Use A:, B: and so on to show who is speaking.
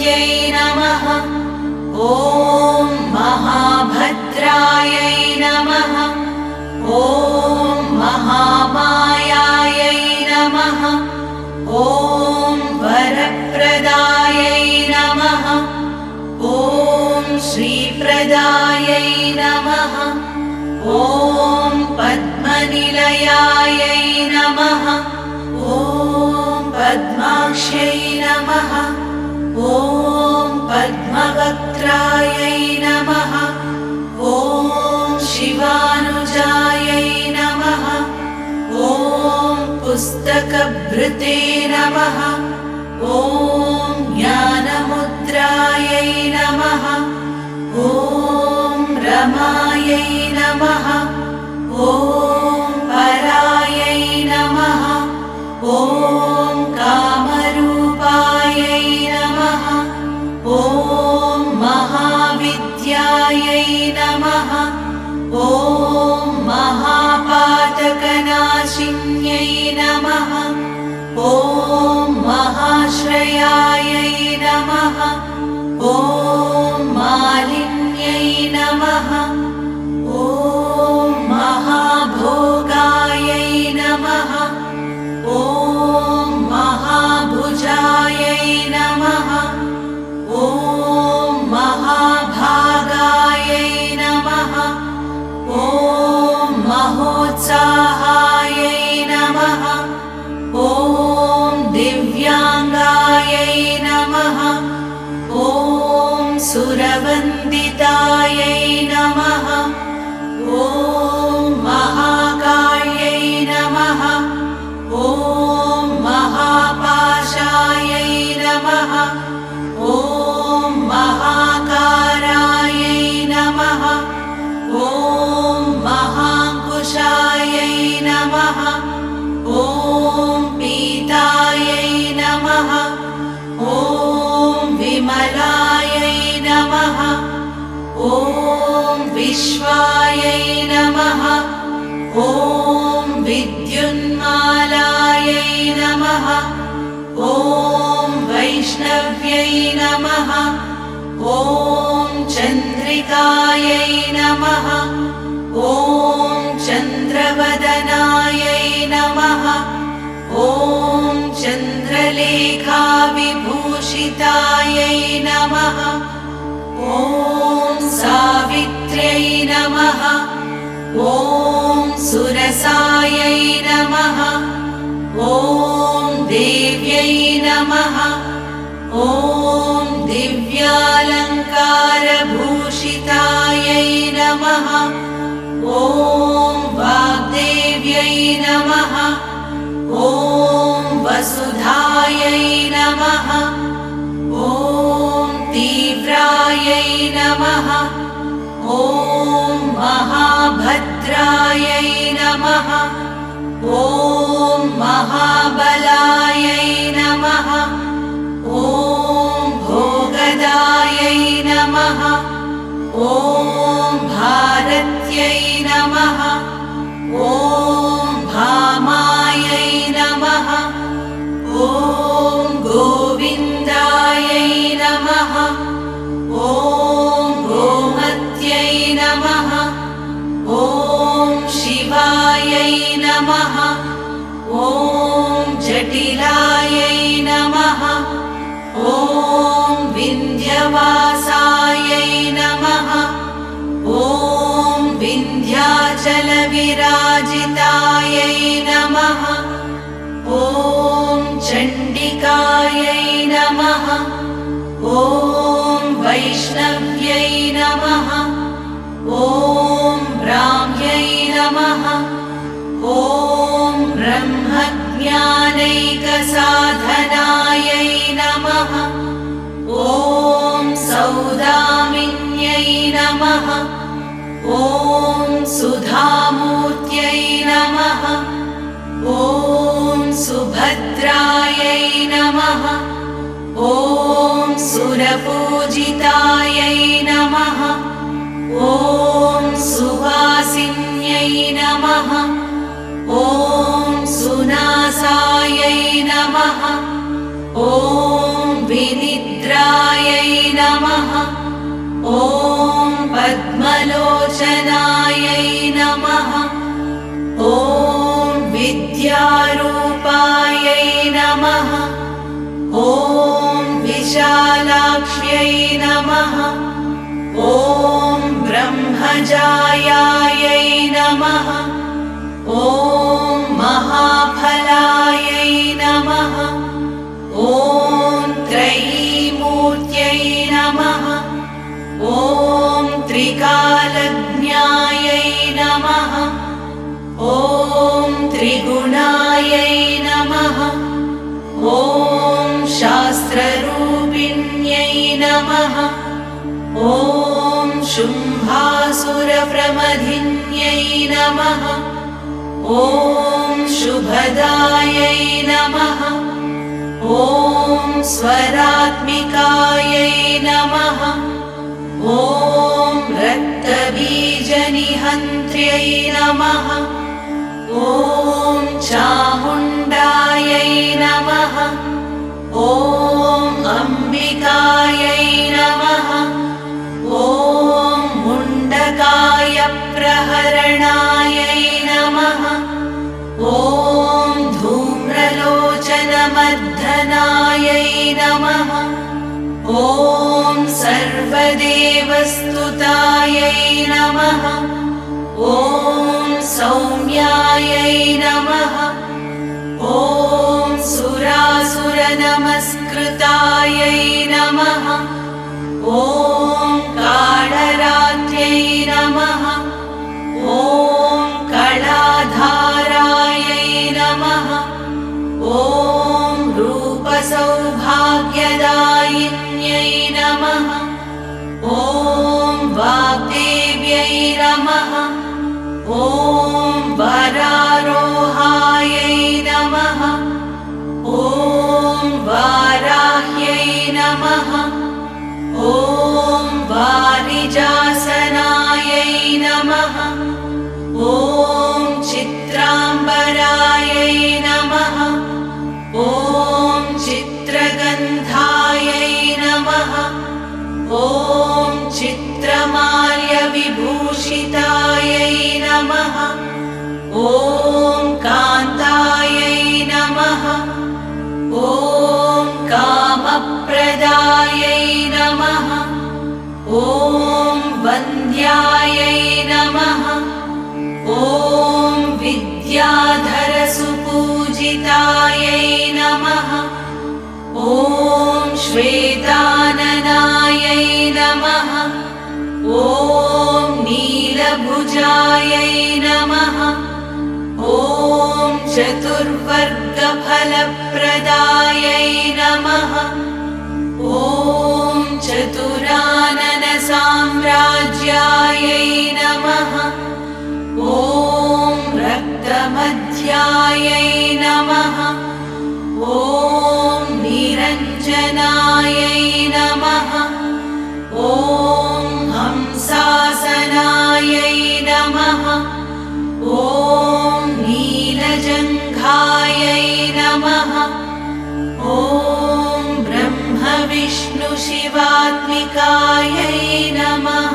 A: नमः। ॐ महाभद्रायै नमः। ॐ महामायायै नमः। ॐ वरप्रदायै नमः। ॐ श्रीप्रदायै नमः। ॐ पद्मनिलयायै नमः। ॐ पद्माक्ष्यै नमः ॐ पद्मवक्त्रायै नमः। ॐ शिवानुजायै नमः। ॐ पुस्तकभृते नमः। ॐ महाविद्यायै नमः। ॐ महापातकनाशिन्यै ॐ विद्युन्मालायै नमः। ॐ वैष्णव्यै नमः। ॐ चन्द्रिकायै नमः। ॐ चन्द्रवदनायै नमः। ॐ चन्द्रलेखाविभूषितायै नमः। ॐ सावित्र्यै नमः। ॐ सुरसायै नमः। ॐ देव्यै नमः। ॐ दिव्यालङ्कारभूषितायै नमः। ॐ वाग्देव्यै नमः। ॐ वसुधायै नमः। ॐ तीव्रायै नमः ॐ महाभद्रायै नमः। ॐ महाबलायै नमः। ॐ भोगदायै नमः। ॐ भारत्यै नमः। ॐ नमः। ॐ जटिलायै नमः। ॐ विन्ध्यवासायै नमः। ॐ विन्ध्याचलविराजितायै नमः। ॐ चण्डिकायै नमः। ॐ वैष्णव्यै नमः। ॐ ब्राह्म्यै नमः ॐ ब्रह्मज्ञानैकसाधनायै नमः। ॐ सौदामिन्यै नमः। ॐ सुधामूर्त्यै नमः। ॐ सुभद्रायै नमः। ॐ सुरपूजितायै नमः। ॐ सुवासिन्यै नमः ॐ सुनासायै नमः। ॐ विनिद्राय ॐ पद्मलोचनायै नमः। ॐ विद्यारूपायै नमः। ॐ विशालाक्ष्यै नमः। ॐ ब्रह्मजायायै नमः ॐ महाफलायै नमः। ॐ त्रयीमूर्त्यै नमः। ॐ त्रिकालज्ञायै नमः। ॐ त्रिगुणायै नमः। ॐ शास्त्ररूपिण्यै नमः। ॐ शुम्भासुरप्रमथिन्यै नमः ॐ शुभदायै नमः। ॐ स्वरात्मिकायै नमः। ॐ रक्तबीजनिहन्त्र्यै नमः। ॐ चामुण्डायै नमः। ॐ अम्बिकायै नमः धूम्रलोचनमर्दनायै नमः। ॐ सर्वदेवस्तुतायै नमः। ॐ सौम्यायै नमः। ॐ सुरासुरनमस्कृतायै नमः। ॐ काळरात्र्यै नमः। ॐ कलाधारायै रूपसौभाग्यदायिन्यै नमः। ॐ वाग्देव्यै नमः। ॐ वरारोहायै नमः। ॐ वाराह्यै नमः। ॐ वारिजासनायै नमः ॐ वन्द्यायै नमः। ॐ विद्याधरसुपूजितायै नमः। ॐ श्वेताननायै नमः। ॐ नीलभुजायै नमः। ॐ चतुर्वर्गफलप्रदायै नमः। ॐ चतुराननसाम्राज्यायै नमः। ॐ रक्तमध्यायै नमः। ॐ निरञ्जनायै नमः। ॐ हंसासनायै नमः। ॐ नीलजङ्घायै ॐ ब्रह्मविष्णुशिवात्मिकायै नमः